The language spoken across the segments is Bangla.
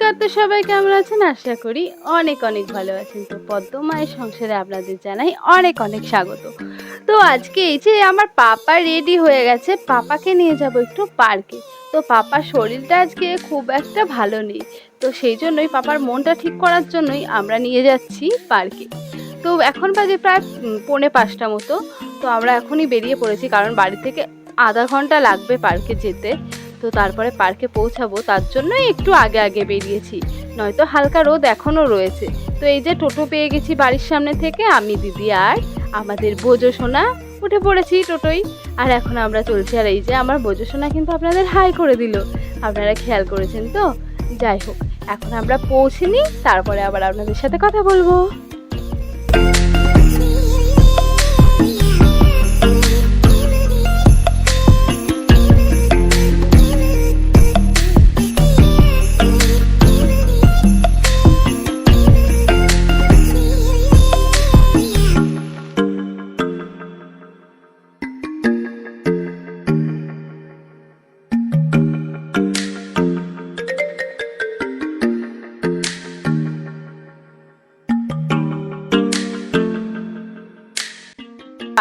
নমস্কার তো সবাই, কেমন আছেন? আশা করি অনেক অনেক ভালো আছেন। তো পদ্মমায়ের সংসারে আপনাদের জানাই অনেক অনেক স্বাগত। তো আজকে এই যে আমার পাপা রেডি হয়ে গেছে, পাপাকে নিয়ে যাব একটু পার্কে তো পাপার শরীরটা আজকে খুব একটা ভালো নেই। তো সেই জন্যই পাপার মনটা ঠিক করার জন্যই আমরা নিয়ে যাচ্ছি পার্কে তো এখন বাজে প্রায় পৌনে পাঁচটা মতো। তো আমরা এখনই বেরিয়ে পড়েছি, কারণ বাড়ি থেকে আধা ঘণ্টা লাগবে পার্কে যেতে। তো তারপরে পার্কে পৌঁছাবো, তার জন্যই একটু আগে আগে বেরিয়েছি। নয়তো হালকা রোদ এখনও রয়েছে। তো এই যে টোটো পেয়ে গেছি বাড়ির সামনে থেকে, আমি, দিদি আর আমাদের বোজো সোনা উঠে পড়েছি টোটোই আর এখন আমরা চলছি, আর এই যে আমার বোজো সোনা কিন্তু আপনাদের হাই করে দিল। আপনারা খেয়াল করেছেন তো? যাই হোক, এখন আমরা পৌঁছে নিই, তারপরে আবার আপনাদের সাথে কথা বলব।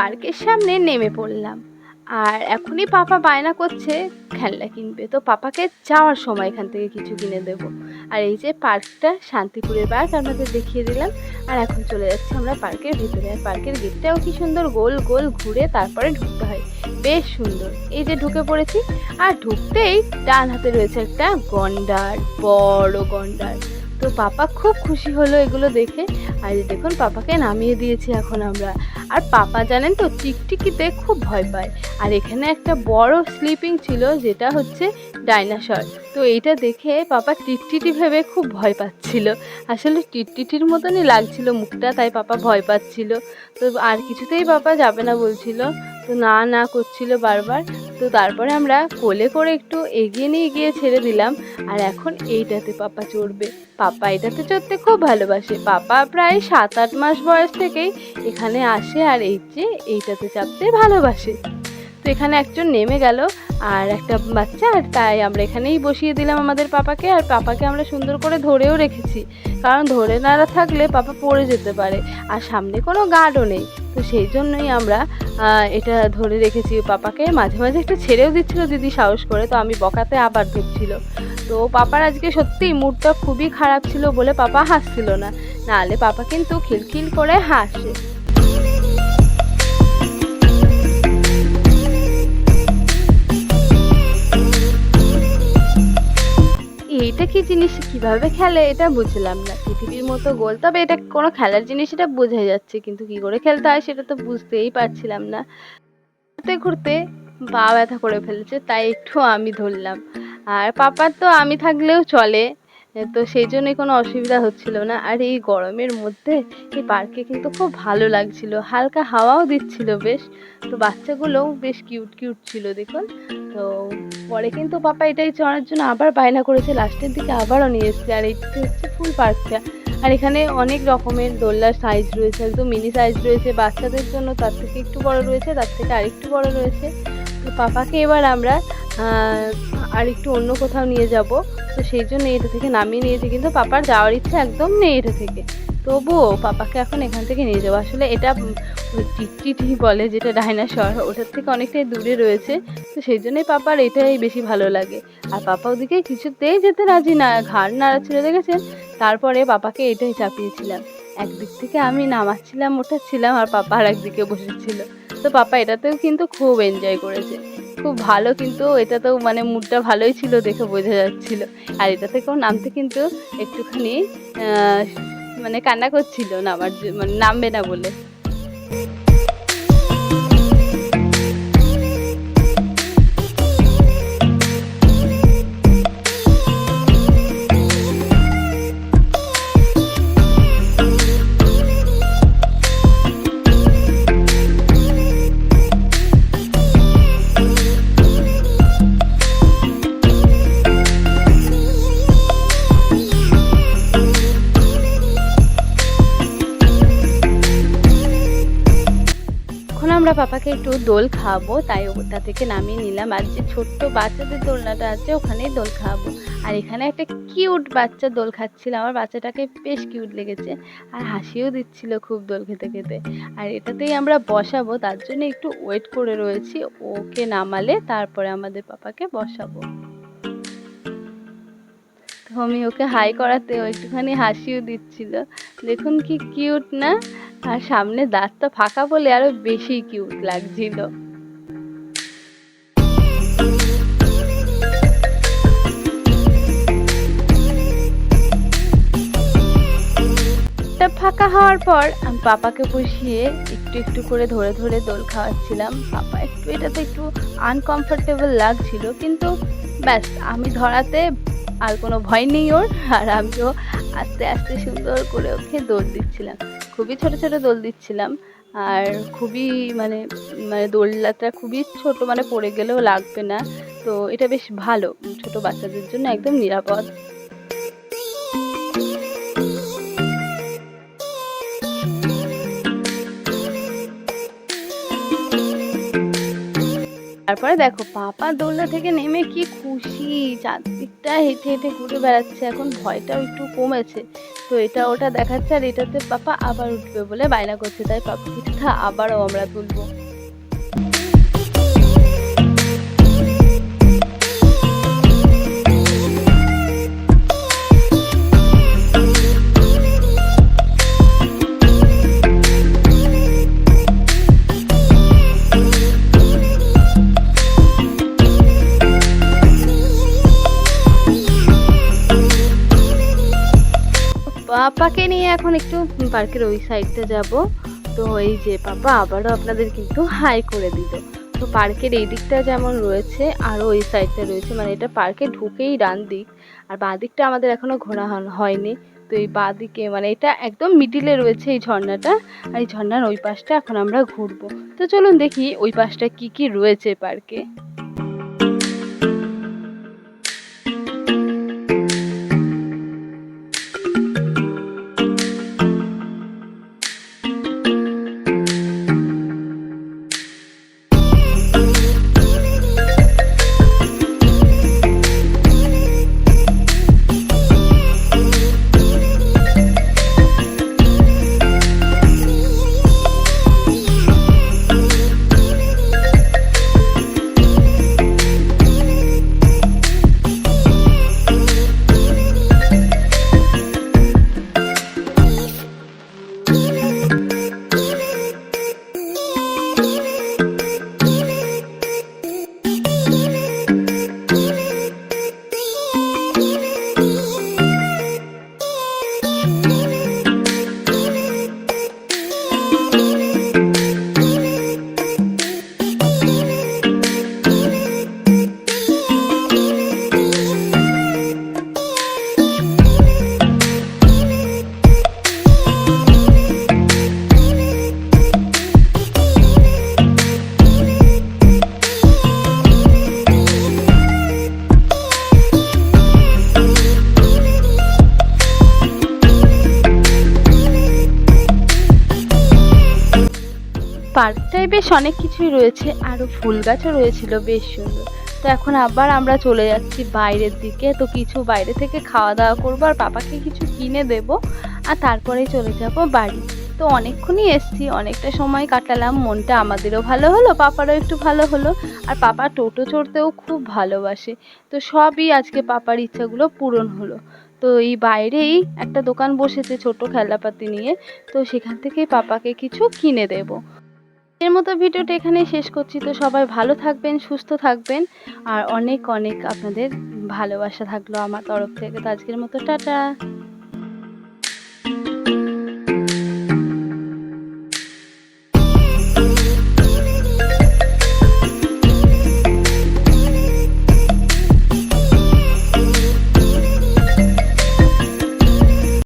পার্কের সামনে নেমে পড়লাম। আর এখনই পাপা বায়না করছে, খেলনা কিনবে। তো পাপাকে যাওয়ার সময় এখান থেকে কিছু কিনে দেব। আর এই যে পার্কটা, শান্তিপুরের পার্ক আপনাদের দেখিয়ে দিলাম। আর এখন চলে যাচ্ছি আমরা পার্কের ভিতরে। আর পার্কের গেটটাও কি সুন্দর, গোল গোল ঘুরে তারপরে ঢুকতে হয়। বেশ সুন্দর। এই যে ঢুকে পড়েছি। আর ঢুকতেই ডান হাতে রয়েছে একটা গন্ডার, বড় গন্ডার। তো পাপা খুব খুশি হলো এগুলো দেখে। আর দেখুন, পাপাকে নামিয়ে দিয়েছি এখন আমরা। আর পাপা জানেন তো টিকটিকিতে খুব ভয় পায়। আর এখানে একটা বড় স্লিপিং ছিল, যেটা হচ্ছে ডাইনাসর তো এইটা দেখে পাপা টিটটিটি ভেবে খুব ভয় পাচ্ছিল। আসলে টিটটিটির মতনই লাগছিল মুখটা, তাই পাপা ভয় পাচ্ছিল। তো আর কিছুতেই পাপা যাবে না বলছিল। তো না না করছিল বারবার। তো তারপরে আমরা কোলে করে একটু এগিয়ে নিয়ে গিয়ে ছেড়ে দিলাম। আর এখন এইটাতে পাপা চড়বে। পাপা এটাতে চড়তে খুব ভালোবাসে। পাপা প্রায় সাত আট মাস বয়স থেকেই এখানে আসে আর এই যে এইটাতে চাপতে ভালোবাসে। তো এখানে একজন নেমে গেল আর একটা বাচ্চা, আর তাই আমরা এখানেই বসিয়ে দিলাম আমাদের পাপাকে, আর পাপাকে আমরা সুন্দর করে ধরেও রেখেছি। কারণ ধরে না থাকলে পাপা পড়ে যেতে পারে, আর সামনে কোনো গার্ডও নেই। তো সেই জন্যই আমরা এটা ধরে রেখেছি পাপাকে। মাঝে মাঝে একটু ছেড়েও দিচ্ছিল, দিদি সাহস করে, তো আমি বকাতে আবার ধরছিল। তো পাপার আজকে সত্যিই মুডটা খুবই খারাপ ছিল বলে পাপা হাসছিল না। নাহলে পাপা কিন্তু খিলখিল করে হাসে। এইটা কি জিনিস? কীভাবে খেলে? এটা বুঝলাম না। পৃথিবীর মতো গোল। তবে এটা কোনো খেলার জিনিস, এটা বোঝা যাচ্ছে। কিন্তু কি করে খেলতে হয় সেটা তো বুঝতেই পারছিলাম না। ঘুরতে ঘুরতে বা ব্যথা করে ফেলেছে, তাই একটু আমি ধরলাম। আর পাপার তো আমি থাকলেও চলে। তো সেই জন্যই কোনো অসুবিধা হচ্ছিল না। আর এই গরমের মধ্যে এই পার্কে কিন্তু খুব ভালো লাগছিল। হালকা হাওয়াও দিচ্ছিল বেশ। তো বাচ্চাগুলোও বেশ কিউট কিউট ছিল, দেখুন। তো পরে কিন্তু পাপা এটাই চড়ার জন্য আবার বায়না করেছে। লাস্টের দিকে আবারও নিয়ে এসছে। আর এইটা হচ্ছে ফুল পার্কটা। আর এখানে অনেক রকমের দোলনার সাইজ রয়েছে, একদম মিনি সাইজ রয়েছে। বাচ্চাদের জন্য তার থেকে একটু বড় রয়েছে, তার থেকে আরেকটু বড় রয়েছে। তো পাপাকে এবার আমরা আর একটু অন্য কোথাও নিয়ে যাব। তো সেই জন্য এটা থেকে নামিয়ে নিয়েছি। কিন্তু পাপার যাওয়ার ইচ্ছা একদম নেই এটা থেকে। তবুও পাপাকে এখন এখান থেকে নিয়ে যাব। আসলে এটা টিকটিটি বলে যেটা ডাইনাসর, ওটার থেকে অনেকটাই দূরে রয়েছে। তো সেই জন্যই পাপার এটাই বেশি ভালো লাগে। আর পাপা ওদিকে কিছুতেই যেতে রাজি না। ঘাড় নাড়াচ্ছিল দেখেছেন? তারপরে পাপাকে এটাই চাপিয়েছিলাম। একদিক থেকে আমি নামাচ্ছিলাম, ওঠাচ্ছিলাম, আর পাপা আর একদিকে বসেছিল। তো পাপা এটাতেও কিন্তু খুব এনজয় করেছে। খুব ভালো কিন্তু এটা তো মানে মুডটা ভালোই ছিল দেখে বোঝা যাচ্ছিল। আর এটা থেকেও নামতে কিন্তু একটুখানি মানে কান্না করছিল, নামার মানে নামবে না বলে। পাপাকে একটু দোল খাওয়াবো, তাই ওটা থেকে নামিয়ে নিলাম। আর যে ছোট্ট বাচ্চাদের দোলনাটা আছে, ওখানেই দোল খাওয়াবো। আর এখানে একটা কিউট বাচ্চা দোল খাচ্ছিল, আমার বাচ্চাটাকে বেশ কিউট লেগেছে। আর হাসিও দিচ্ছিল খুব দোল খেতে খেতে। আর এটাতেই আমরা বসাবো, তার জন্য একটু ওয়েট করে রয়েছি। ওকে নামালে তারপরে আমাদের পাপাকে বসাবো। তো আমি ওকে হাই করাতে একটুখানি হাসিও দিচ্ছিল। দেখুন কি কিউট না? আর সামনে দাঁতটা ফাঁকা বলে আরও বেশি কিউট লাগছিল। ফাঁকা হওয়ার পর আমি পাপাকে বসিয়ে একটু একটু করে ধরে ধরে দোল খাওয়াচ্ছিলাম। পাপা একটু এটাতে একটু আনকমফোর্টেবল লাগছিল, কিন্তু ব্যাস আমি ধরাতে আর কোনো ভয় নেই ওর, আর আমিও আস্তে আস্তে সুন্দর করে ওকে দৌড় দিচ্ছিলাম। খুবই ছোট ছোট দোল দিচ্ছিলাম। আর খুবই মানে মানে দোলনাটা খুবই ছোট মানে পড়ে গেলেও লাগবে না। তো এটা বেশ ভালো, ছোট বাচ্চাদের জন্য একদম নিরাপদ। তারপরে দেখো পাপা দোলনা থেকে নেমে কি খুশি, চারদিকটা হেঁটে হেঁটে ঘুরে বেড়াচ্ছে, এখন ভয়টাও একটু কমেছে। তো এটা ওটা দেখাচ্ছে আর এটাতে পাপা আবার উঠবে বলে বায়না করছে, তাই পাপা আবারও আমরা তুলবো। পাপাকে নিয়ে এখন একটু পার্কের ওই সাইডটা যাব। তো এই যে পাপা আবারও আপনাদের কিন্তু হাই করে দিল তো পার্কের এই দিকটা যেমন রয়েছে, আরও ওই সাইডটা রয়েছে। মানে এটা পার্কে ঢুকেই ডান দিক। আর বাঁ দিকটা আমাদের এখনও ঘোরা হয়নি। তো এই বাঁ দিকে মানে এটা একদম মিডিলে রয়েছে এই ঝর্ণাটা। আর এই ঝর্ণার ওই পাশটা এখন আমরা ঘুরবো। তো চলুন দেখি ওই পাশটা কি কি রয়েছে পার্কে। বেশ অনেক কিছুই রয়েছে আরও ফুল গাছও রয়েছিল, বেশ সুন্দর। তো এখন আবার আমরা চলে যাচ্ছি বাইরের দিকে, তো কিছু বাইরে থেকে খাওয়া দাওয়া করব, আর পাপাকে কিছু কিনে দেব, আর তারপরে চলে যাব বাড়ি। তো অনেকক্ষণই এসছি, অনেকটা সময় কাটালাম, মনটা আমাদেরও ভালো হলো, পাপারও একটু ভালো হলো, আর পাপা টোটো চড়তেও খুব ভালোবাসে। তো সবই আজকে পাপার ইচ্ছাগুলো পূরণ হলো। তো এই বাইরেই একটা দোকান বসেছে ছোট খেলাপাতি নিয়ে, তো সেখান থেকেই পাপাকে কিছু কিনে দেবো। এর মতো ভিডিওটা এখানে শেষ করছি। তো সবাই ভালো থাকবেন, সুস্থ থাকবেন। আর অনেক অনেক আপনাদের ভালোবাসা থাকল আমার তরফ থেকে। তো আজকের মতো টাটা।